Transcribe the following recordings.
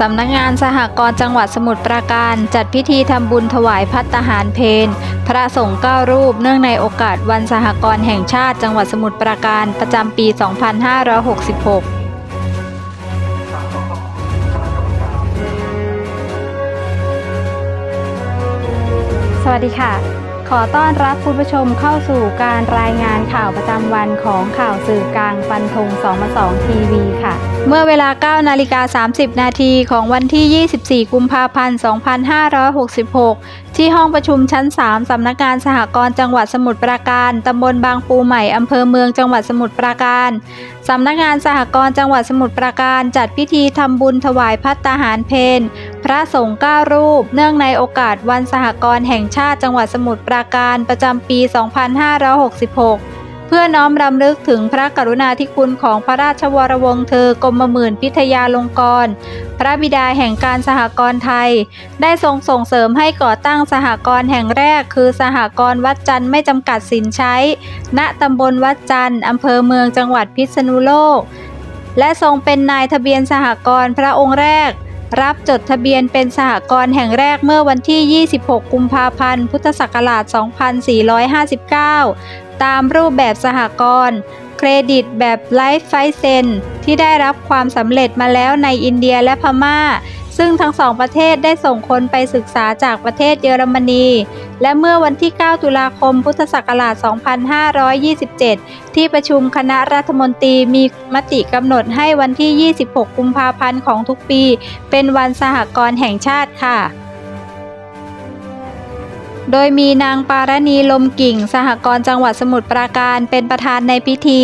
สำนักงานสหกรณ์จังหวัดสมุทรปราการ จัดพิธีทำบุญถวายพัตหารเพนพระสงฆ์เก้ารูปเนื่องในโอกาสวันสหกรณ์แห่งชาติจังหวัดสมุทรปราการประจำปี 2566สวัสดีค่ะ ขอต้อนรับคุณผู้ชมเข้าสู่การรายงานข่าวประจำวันของข่าวสื่อกลางฟันธง22ทีวีค่ะ เมื่อเวลา 9 นาฬิกา 30 นาทีของวันที่ 24 กุมภาพันธ์ 2566 ที่ห้องประชุมชั้น 3 สำนักงานสหกรณ์จังหวัดสมุทรปราการ ตำบลบางปูใหม่ อำเภอเมืองจังหวัดสมุทรปราการ สำนักงานสหกรณ์จังหวัดสมุทรปราการ จัดพิธีทำบุญถวายพัตตาหารเพน พระสงฆ์เก้ารูป เนื่องในโอกาสวันสหกรณ์แห่งชาติจังหวัดสมุทรปราการประจำปี 2566 เพื่อน้อมรำลึกถึงพระกรุณาธิคุณของพระราชวรวงศ์เธอกรมหมื่นพิทยาลงกรณ์พระบิดาแห่งการสหกรณ์ไทย ได้ทรงส่งเสริมให้ก่อตั้งสหกรณ์แห่งแรก คือสหกรณ์วัดจันทร์ไม่จำกัดสินใช้ ณตำบลวัดจันทร์อำเภอเมืองจังหวัดพิษณุโลก และทรงเป็นนายทะเบียนสหกรณ์พระองค์แรก รับจดทะเบียนเป็นสหกรณ์แห่งแรกเมื่อวันที่ 26 กุมภาพันธ์ พุทธศักราช 2459 ตามรูปแบบสหกรณ์เครดิตแบบไลฟ์ไฟเซนที่ได้รับความสำเร็จมาแล้วในอินเดียและพม่า ซึ่งทั้งสองประเทศได้ส่งคนไปศึกษาจากประเทศเยอรมนี และเมื่อวันที่ 9 ตุลาคม พุทธศักราช 2527 ที่ประชุมคณะรัฐมนตรีมีมติกำหนดให้วันที่ 26 กุมภาพันธ์ของทุกปี เป็นวันสหกรณ์แห่งชาติค่ะ โดยมีนางปารณีลมกิ่ง สหกรณ์จังหวัดสมุทรปราการเป็นประธานในพิธี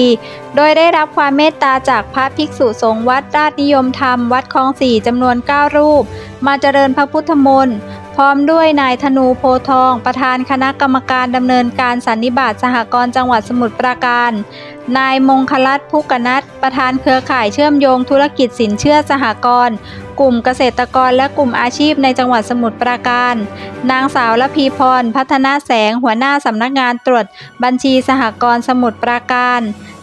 โดยได้รับความเมตตาจากพระภิกษุสงฆ์วัดราชนิยมธรรม วัดคลองสี่จำนวน 9 รูป มาเจริญพระพุทธมนต์ พร้อมด้วยนายธนูโพทอง ประธานคณะกรรมการดำเนินการสันนิบาตสหกรณ์จังหวัดสมุทรปราการ นายมงคลัตน์พุกนัทประธานเครือข่ายเชื่อมโยงธุรกิจสินเชื่อสหกรณ์กลุ่มเกษตรกรและกลุ่มอาชีพในจังหวัดสมุทรปราการ นางสาวละพีพร พัฒนาแสงหัวหน้าสำนักงานตรวจบัญชีสหกรณ์สมุทรปราการ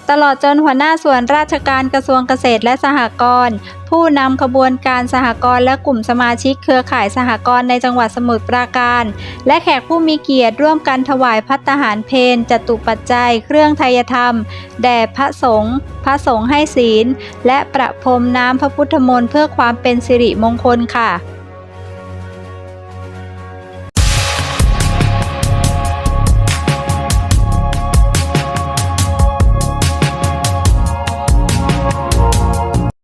ตลอดจนหัวหน้าส่วนราชการกระทรวงเกษตรและสหกรณ์ผู้นำขบวนการสหกรณ์และกลุ่มสมาชิกเครือข่ายสหกรณ์ในจังหวัดสมุทรปราการ และแขกผู้มีเกียรติร่วมกันถวายพัตตาหารเพนจตุปัจจัย เครื่องไทยธรรม แด่พระสงฆ์พระสงฆ์ให้ศีล และประพรมน้ำพระพุทธมนต์เพื่อความเป็นสิริมงคลค่ะ